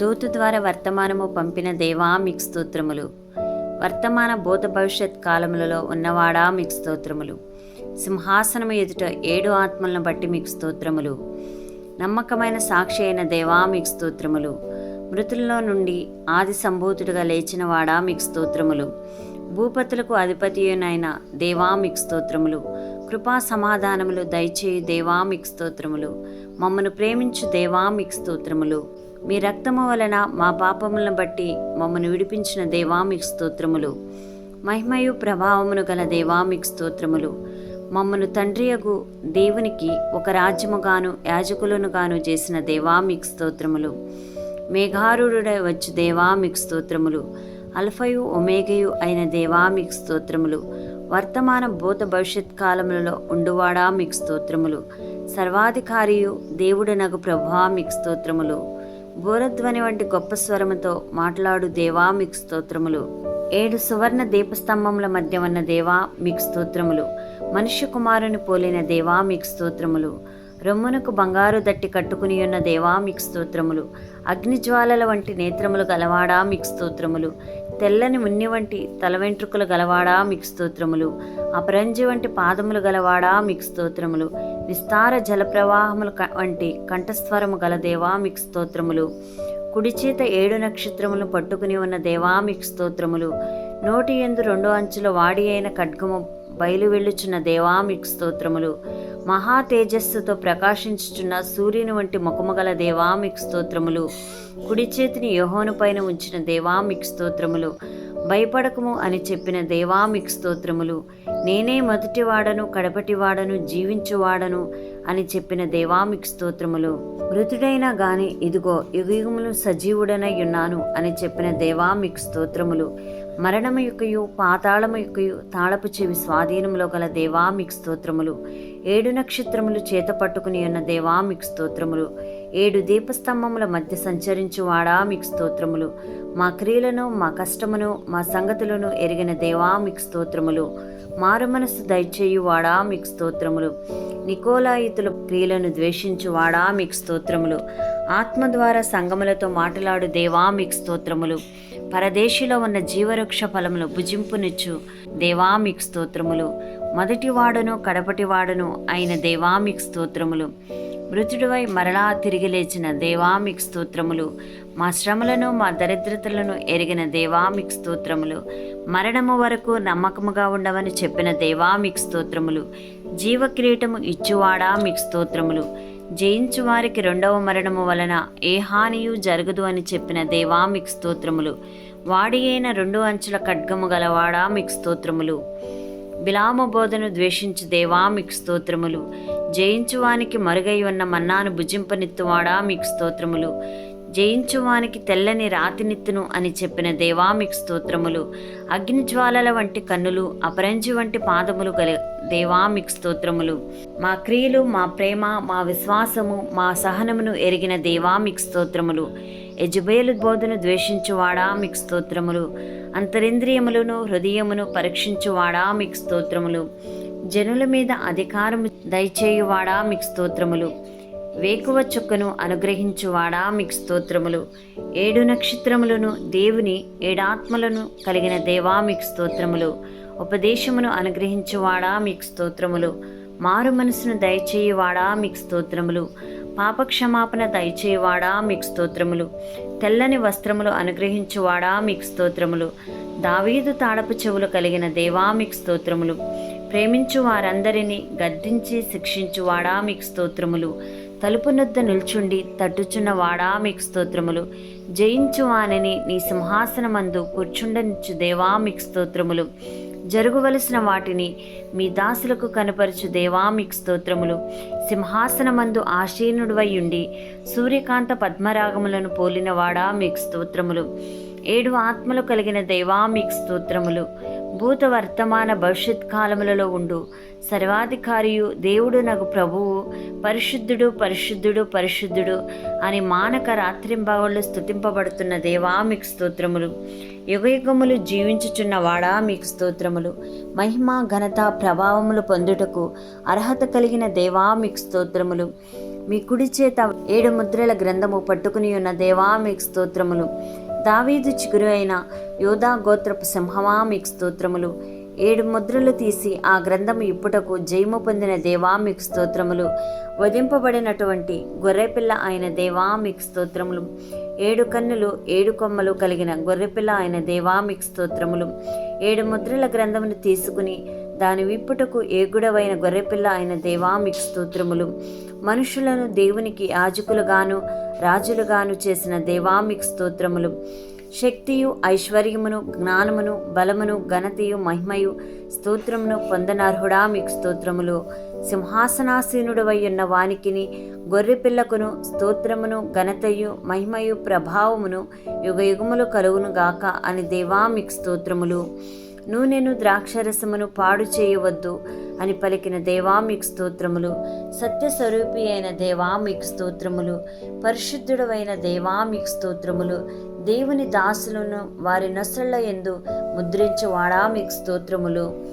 దూత ద్వారా వర్తమానము పంపిన దేవా మీకు స్తోత్రములు. వర్తమాన భూత భవిష్యత్ కాలములలో ఉన్నవాడా మీకు స్తోత్రములు. సింహాసనము ఎదుట ఏడు ఆత్మలను బట్టి మీకు స్తోత్రములు. నమ్మకమైన సాక్షి అయిన దేవా మీకు స్తోత్రములు. మృతుల్లో నుండి ఆది సంభూతుడిగా లేచిన వాడా మీకు స్తోత్రములు. భూపతులకు అధిపతియునైన దేవా మీకు స్తోత్రములు. కృపా సమాధానములు దయచేయు దేవా మీకు స్తోత్రములు. మమ్మను ప్రేమించు దేవా మీకు స్తోత్రములు. మీ రక్తము వలన మా పాపములను బట్టి మమ్మను విడిపించిన దేవామిక్ స్తోత్రములు. మహిమయు ప్రభావమును గల దేవామిక్ స్తోత్రములు. మమ్మను తండ్రియగు దేవునికి ఒక రాజ్యముగాను యాజకులను గాను చేసిన దేవామిక్ స్తోత్రములు. మేఘారుడై వచ్చు దేవామిక్ స్తోత్రములు. అల్ఫయు ఒమేగయు అయిన దేవామిక్ స్తోత్రములు. వర్తమాన భూత భవిష్యత్ కాలములలో ఉండువాడా మీకు స్తోత్రములు. సర్వాధికారియు దేవుడనగు ప్రభా మీకు స్తోత్రములు. బోరధ్వని వంటి గొప్ప స్వరముతో మాట్లాడు దేవా మీకు స్తోత్రములు. ఏడు సువర్ణ దీపస్తంభముల మధ్య ఉన్న దేవా మీకు స్తోత్రములు. మనుష్య కుమారుని పోలిన దేవా మీకు స్తోత్రములు. రొమ్మునకు బంగారు దట్టి కట్టుకుని ఉన్న దేవా మీకు స్తోత్రములు. అగ్నిజ్వాలల వంటి నేత్రములు గలవాడా మీకు స్తోత్రములు. తెల్లని మున్ని వంటి తల వెంట్రుకలు గలవాడా మీకు స్తోత్రములు? అపరంజి వంటి పాదములు గలవాడా మీకు స్తోత్రములు? విస్తార జలప్రవాహములు వంటి కంఠస్వరము గల దేవా మీకు స్తోత్రములు? కుడిచేత ఏడు నక్షత్రములు పట్టుకుని ఉన్న దేవా మీకు స్తోత్రములు? నోటి ఎందు రెండు అంచుల వాడి అయిన ఖడ్గము బయలు వెళ్ళుచున్న దేవా మీకు స్తోత్రములు? మహా తేజస్సుతో ప్రకాశించుచున్న సూర్యుని వంటి ముఖముగల దేవా మీకు స్తోత్రములు. కుడి చేతిని యహోను పైన ఉంచిన దేవా మీకు స్తోత్రములు. భయపడకము అని చెప్పిన దేవా మీకు స్తోత్రములు. నేనే మొదటివాడను కడపటివాడను జీవించువాడను అని చెప్పిన దేవా మీకు స్తోత్రములు. మృతుడైనా గాని ఇదిగో యుగయుగములు సజీవుడనై ఉన్నాను అని చెప్పిన దేవా మీకు స్తోత్రములు. మరణము యొక్కయు పాతాళము యొక్కయు తాళపు చెవి స్వాధీనంలో గల దేవా మీకు స్తోత్రములు. ఏడు నక్షత్రములు చేత పట్టుకుని ఉన్న దేవా మీకు స్తోత్రములు. ఏడు దీపస్తంభముల మధ్య సంచరించువాడా మీకు స్తోత్రములు. మా క్రియలను మా కష్టమును మా సంగతులను ఎరిగిన దేవా మీకు స్తోత్రములు. మారు మనస్సు దయచేయువాడా మీకు స్తోత్రములు. నికోలాయితుల క్రియలను ద్వేషించువాడా మీకు స్తోత్రములు. ఆత్మ ద్వారా సంగములతో మాట్లాడు దేవా మీకు స్తోత్రములు. పరదేశిలో ఉన్న జీవవృక్ష ఫలములు భుజింపునిచ్చు. దేవా మీకు స్తోత్రములు. మొదటివాడను కడపటివాడను అయిన దేవా మీకు స్తోత్రములు. మృతుడివై మరలా తిరిగి లేచిన దేవా మీకు స్తోత్రములు. మా శ్రమలను మా దరిద్రతలను ఎరిగిన దేవా మీకు స్తోత్రములు. మరణము వరకు నమ్మకముగా ఉండవని చెప్పిన దేవా మీకు స్తోత్రములు. జీవక్రీటము ఇచ్చువాడా మీకు స్తోత్రములు. జయించు వారికి రెండవ మరణము వలన ఏ హానియు జరగదు అని చెప్పిన దేవా మీకు స్తోత్రములు. వాడి అయిన రెండు అంచుల ఖడ్గము గలవాడా మీకు స్తోత్రములు. బిలాము బోధను ద్వేషించు దేవా మీకు స్తోత్రములు. జయించువానికి మరుగై ఉన్న మన్నాను భుజింపనిత్తువాడా మీకు స్తోత్రములు. జయించువానికి తెల్లని రాతినిత్తును అని చెప్పిన దేవా మీకు స్తోత్రములు. అగ్నిజ్వాలల వంటి కన్నులు అపరంజి వంటి పాదములు గల దేవా మీకు స్తోత్రములు. మా క్రియలు మా ప్రేమ మా విశ్వాసము మా సహనమును ఎరిగిన దేవా మీకు స్తోత్రములు. యజుబేలు బోధను ద్వేషించువాడా మీకు స్తోత్రములు. అంతరింద్రియములను హృదయమును పరీక్షించువాడా మీకు స్తోత్రములు. జనుల మీద అధికారము దయచేయువాడా మీకు స్తోత్రములు. వేకువ చుక్కను అనుగ్రహించువాడా మీకు స్తోత్రములు. ఏడు నక్షత్రములను దేవుని ఏడాత్మలను కలిగిన దేవా మీకు స్తోత్రములు. ఉపదేశమును అనుగ్రహించువాడా మీకు స్తోత్రములు. మారు మనసును దయచేయువాడా మీకు స్తోత్రములు. పాపక్షమాపణ దయచేయువాడా మీకు స్తోత్రములు. తెల్లని వస్త్రములు అనుగ్రహించువాడా మీకు స్తోత్రములు. దావీదు తాడపు చెవులు కలిగిన దేవా మీకు స్తోత్రములు. ప్రేమించు వారందరినీ గద్దించి శిక్షించువాడా మీకు స్తోత్రములు. తలుపునొద్ద నిల్చుండి తట్టుచున్న వాడా మీకు స్తోత్రములు. జయించు వానని నీ సింహాసనమందు కూర్చుండనిచ్చు దేవా మీకు స్తోత్రములు. జరుగువలసిన వాటిని మీ దాసులకు కనపరచు దేవా మీకు స్తోత్రములు. సింహాసనమందు ఆశీనుడివై ఉండి సూర్యకాంత పద్మరాగములను పోలినవాడా మీకు స్తోత్రములు. ఏడు ఆత్మలు కలిగిన దేవా మీకు స్తోత్రములు. భూత వర్తమాన భవిష్యత్ కాలములలో ఉండు. సర్వాధికారియు దేవుడు నాకు ప్రభువు పరిశుద్ధుడు పరిశుద్ధుడు పరిశుద్ధుడు అని మానక రాత్రింబవళ్ళు స్తుతింపబడుతున్న దేవా మీకు స్తోత్రములు. యుగయుగములు జీవించుచున్న వాడా మీకు స్తోత్రములు. మహిమ ఘనత ప్రభావములు పొందుటకు అర్హత కలిగిన దేవా మీకు స్తోత్రములు. మీ కుడి చేత ఏడు ముద్రల గ్రంథము పట్టుకుని ఉన్న దేవా మీకు స్తోత్రములు. దావీదు చిగురు అయిన యోధా గోత్రపు సింహమా మీకు స్తోత్రములు. ఏడు ముద్రలు తీసి ఆ గ్రంథము ఇప్పుటకు జయము పొందిన దేవా మీకు స్తోత్రములు. వధింపబడినటువంటి గొర్రెపిల్ల అయిన దేవా మీకు స్తోత్రములు. ఏడు కన్నులు ఏడు కొమ్మలు కలిగిన గొర్రెపిల్ల అయిన దేవా మీకు స్తోత్రములు. ఏడు ముద్రల గ్రంథమును తీసుకుని దాని విప్పుటకు ఏగుడవైన గొర్రెపిల్ల అయిన దేవా మీకు స్తోత్రములు. మనుషులను దేవునికి యాజకులుగాను రాజులుగాను చేసిన దేవా మీకు స్తోత్రములు. శక్తియు ఐశ్వర్యమును జ్ఞానమును బలమును ఘనతయు మహిమయు స్తోత్రమును పొందనర్హుడా మీకు స్తోత్రములు. సింహాసనాసీనుడవై ఉన్న వానికిని గొర్రెపిల్లకును స్తోత్రమును ఘనతయు మహిమయు ప్రభావమును యుగయుగములు కలుగునుగాక అని దేవా మీకు స్తోత్రములు. నూనెను ద్రాక్షరసమును పాడు చేయవద్దు అని పలికిన దేవా మీకు స్తోత్రములు. సత్యస్వరూపి అయిన దేవా మీకు స్తోత్రములు. పరిశుద్ధుడవైన దేవా మీకు స్తోత్రములు. దేవుని దాసులను వారి నొసళ్ళ ఎందు ముద్రించువాడా మీకు స్తోత్రములు.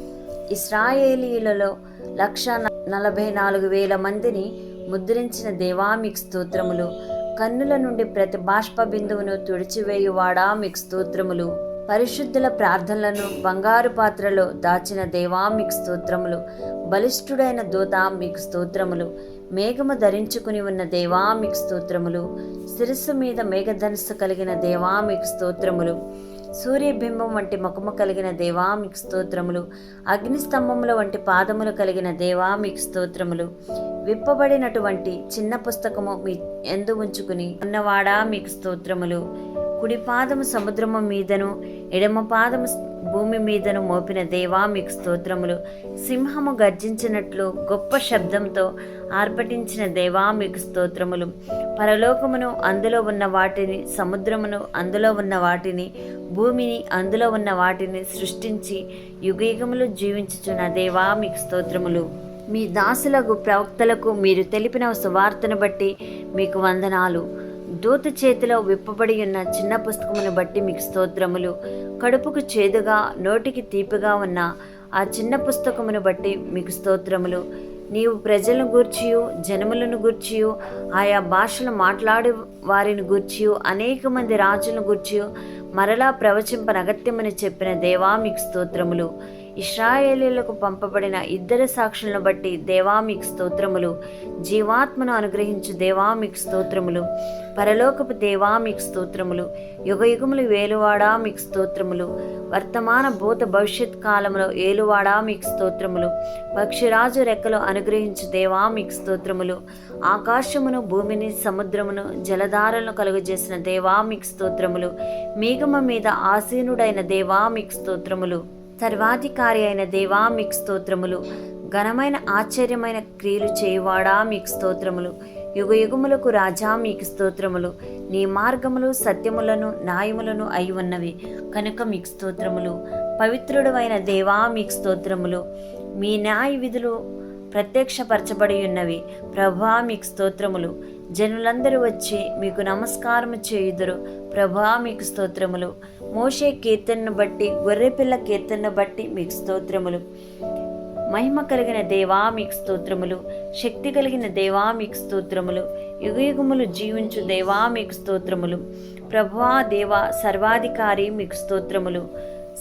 ఇస్రాయేలీలలో లక్ష నలభై నాలుగు వేల మందిని ముద్రించిన దేవా మీకు స్తోత్రములు. కన్నుల నుండి ప్రతి బాష్ప బిందువును తుడిచివేయువాడా మీకు స్తోత్రములు. పరిశుద్ధుల ప్రార్థనలను బంగారు పాత్రలో దాచిన దేవా మీకు స్తోత్రములు. బలిష్ఠుడైన దూత మీకు స్తోత్రములు. మేఘము ధరించుకుని ఉన్న దేవా మీకు స్తోత్రములు. శిరస్సు మీద మేఘధనస్సు కలిగిన దేవా మీకు స్తోత్రములు. సూర్యబింబం వంటి ముఖము కలిగిన దేవా మీకు స్తోత్రములు. అగ్నిస్తంభముల వంటి పాదములు కలిగిన దేవా మీకు స్తోత్రములు. విప్పబడినటువంటి చిన్న పుస్తకము మీ ఎందు ఉంచుకుని ఉన్నవాడా మీకు స్తోత్రములు. కుడి పాదము సముద్రము మీదను ఎడమ పాదము భూమి మీదను మోపిన దేవా మీకు స్తోత్రములు. సింహము గర్జించినట్లు గొప్ప శబ్దంతో ఆర్భటించిన దేవా మీకు స్తోత్రములు. పరలోకమును అందులో ఉన్న వాటిని సముద్రమును అందులో ఉన్న వాటిని భూమిని అందులో ఉన్న వాటిని సృష్టించి యుగయుగములు జీవించుచున్న దేవా మీకు స్తోత్రములు. మీ దాసులకు ప్రవక్తలకు మీరు తెలిపిన సువార్తను బట్టి మీకు వందనాలు. దూత చేతిలో విప్పబడి ఉన్న చిన్న పుస్తకమును బట్టి మీకు స్తోత్రములు. కడుపుకు చేదుగా నోటికి తీపిగా ఉన్న ఆ చిన్న పుస్తకమును బట్టి మీకు స్తోత్రములు. నీవు ప్రజలను గూర్చియు జనములను గూర్చియు ఆయా భాషలు మాట్లాడే వారిని గూర్చియు అనేక మంది రాజులను గూర్చియు మరలా ప్రవచింపనగత్యమని చెప్పిన దేవా మీకు స్తోత్రములు. ఇస్రాయేలీలకు పంపబడిన ఇద్దరు సాక్షులను బట్టి దేవామిక్ స్తోత్రములు. జీవాత్మను అనుగ్రహించు దేవామిక్ స్తోత్రములు. పరలోకపు దేవా మీకు స్తోత్రములు. యుగయుగములు వేలువాడా మీకు స్తోత్రములు. వర్తమాన భూత భవిష్యత్ కాలంలో ఏలువాడా మీకు స్తోత్రములు. పక్షిరాజు రెక్కలు అనుగ్రహించు దేవా మీకు స్తోత్రములు. ఆకాశమును భూమిని సముద్రమును జలధారలను కలుగజేసిన దేవా మీకు స్తోత్రములు. మీగమ మీద ఆసీనుడైన దేవా మీకు స్తోత్రములు. సర్వాధికారి అయిన దేవా మీకు స్తోత్రములు. ఘనమైన ఆశ్చర్యమైన క్రియలు చేయువాడా మీకు స్తోత్రములు. యుగ యుగములకు రాజా మీకు స్తోత్రములు. నీ మార్గములు సత్యములను న్యాయములను అయి ఉన్నవి. కనుక మీకు స్తోత్రములు. పవిత్రుడమైన దేవా మీకు స్తోత్రములు. మీ న్యాయ విధులు ప్రత్యక్షపరచబడి ఉన్నవి. ప్రభా మీకు స్తోత్రములు. జనులందరూ వచ్చి మీకు నమస్కారం చేయుదురు. ప్రభా మీకు స్తోత్రములు. మోషే కీర్తనను బట్టి గొర్రెపిల్ల కీర్తనను బట్టి మీకు స్తోత్రములు. మహిమ కలిగిన దేవా మీకు స్తోత్రములు. శక్తి కలిగిన దేవా మీకు స్తోత్రములు. యుగయుగములు జీవించు దేవా మీకు స్తోత్రములు. ప్రభువా దేవా సర్వాధికారి మీకు స్తోత్రములు.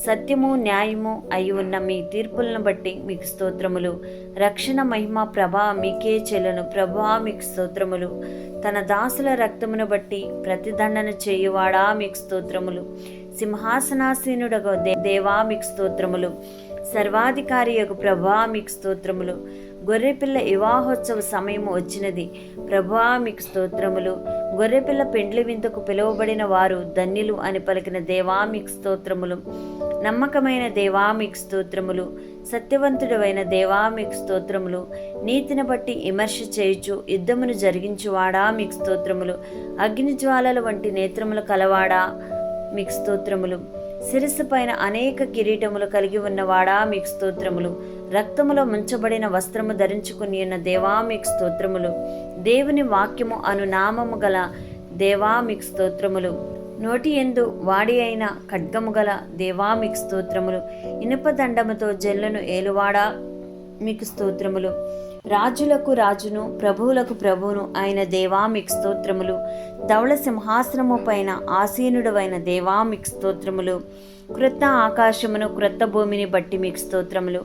సత్యము న్యాయము అయి ఉన్న మీ తీర్పులను బట్టి మీకు స్తోత్రములు. రక్షణ మహిమ ప్రభా మీకే చెల్లను. ప్రభా మీకు స్తోత్రములు. తన దాసుల రక్తమును బట్టి ప్రతిదండన చేయువాడా మీకు స్తోత్రములు. సింహాసనాసీనుడగ దేవా మీకు స్తోత్రములు. సర్వాధికారి యొక్క ప్రభా మీకు స్తోత్రములు. గొర్రెపిల్ల వివాహోత్సవ సమయము వచ్చినది. ప్రభా మీకు స్తోత్రములు. గొర్రెపిల్ల పెండ్లి వింతకు పిలువబడిన వారు ధన్యులు అని పలికిన దేవా మీకు స్తోత్రములు. నమ్మకమైన దేవా మీకు స్తోత్రములు. సత్యవంతుడవైన దేవా మీకు స్తోత్రములు. నీతిని బట్టి విమర్శ చేయుచు యుద్ధమును జరిగించువాడా మీకు స్తోత్రములు. అగ్ని జ్వాలల వంటి నేత్రములు కలవాడా మీకు స్తోత్రములు. శిరస్సు పైన అనేక కిరీటములు కలిగి ఉన్నవాడా మీకు స్తోత్రములు. రక్తములో ముంచబడిన వస్త్రము ధరించుకుని ఉన్న దేవా మీకు స్తోత్రములు. దేవుని వాక్యము అను నామము గల దేవా మీకు స్తోత్రములు. నోటి ఎందు వాడి అయిన ఖడ్గము గల దేవా మీకు స్తోత్రములు. ఇనుప దండముతో జల్లును ఏలువాడా మీకు స్తోత్రములు. రాజులకు రాజును ప్రభువులకు ప్రభువును ఆయన దేవా మీకు స్తోత్రములు ధవళ సింహాసనము పైన ఆసీనుడవైన దేవా మీకు స్తోత్రములు క్రొత్త ఆకాశమును క్రొత్త భూమిని బట్టి మీకు స్తోత్రములు.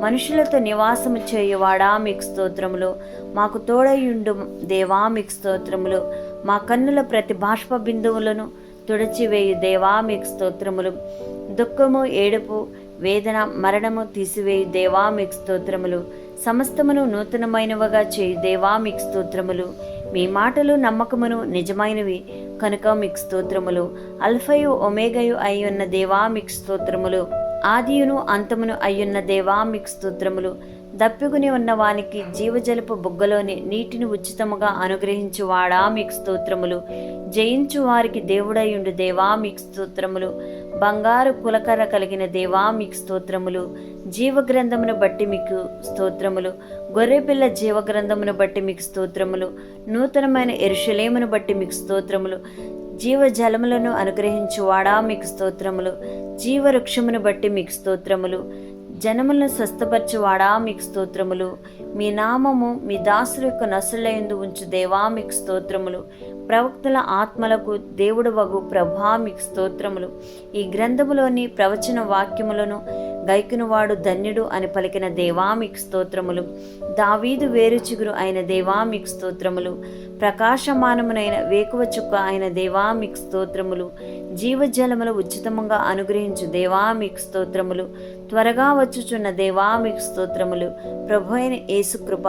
మనుషులతో నివాసము చేయువాడా మీకు స్తోత్రములు. మాకు తోడయుండు దేవా మీకు స్తోత్రములు. మా కన్నుల ప్రతి బాష్ప బిందువులను తుడిచివేయు దేవా మీకు స్తోత్రములు. దుఃఖము ఏడుపు వేదన మరణము తీసివేయు దేవా మీకు స్తోత్రములు. సమస్తమును నూతనమైనవిగా చేయు. దేవా మీకు స్తోత్రములు. మీ మాటలు నమ్మకమును నిజమైనవి. కనుక మీకు స్తోత్రములు. అల్ఫయు ఒమేగయు అయ్యున్న దేవా మీకు స్తోత్రములు. ఆదియును అంతమును అయ్యున్న దేవా మీకు స్తోత్రములు. దప్పిగుని ఉన్న వానికి జీవజలపు బుగ్గలోని నీటిని ఉచితముగా అనుగ్రహించువాడా మీకు స్తోత్రములు. జయించు వారికి దేవుడయుండు దేవా మీకు స్తోత్రములు. బంగారు పులకర కలిగిన దేవా మీకు స్తోత్రములు. జీవగ్రంథమును బట్టి మీకు స్తోత్రములు. గొర్రెపిల్ల జీవగ్రంథమును బట్టి మీకు స్తోత్రములు. నూతనమైన ఎరుషలేమును బట్టి మీకు స్తోత్రములు. జీవజలములను అనుగ్రహించువాడా మీకు స్తోత్రములు. జీవవృక్షమును బట్టి మీకు స్తోత్రములు. జనములను స్వస్థపరచువాడా మీకు స్తోత్రములు. మీ నామము మీ దాసుల యొక్క నసులయందు ఉంచు దేవా మీకు స్తోత్రములు. ప్రవక్తల ఆత్మలకు దేవుడు వగు ప్రభా మీకు స్తోత్రములు. ఈ గ్రంథములోని ప్రవచన వాక్యములను గైకునివాడు ధన్యుడు అని పలికిన దేవా మీకు స్తోత్రములు దావీదు వేరుచిగురు అయిన దేవా మీకు స్తోత్రములు ప్రకాశమానమునైన వేకువ చుక్క అయిన దేవా మీకు స్తోత్రములు జీవజలములు ఉచితముగా అనుగ్రహించు దేవా మీకు స్తోత్రములు త్వరగా వచ్చుచున్న దేవా మీకు స్తోత్రములు ప్రభు అయిన యేసుకృప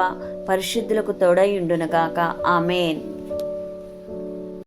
పరిశుద్ధులకు తోడయుండునగాక ఆమెన్.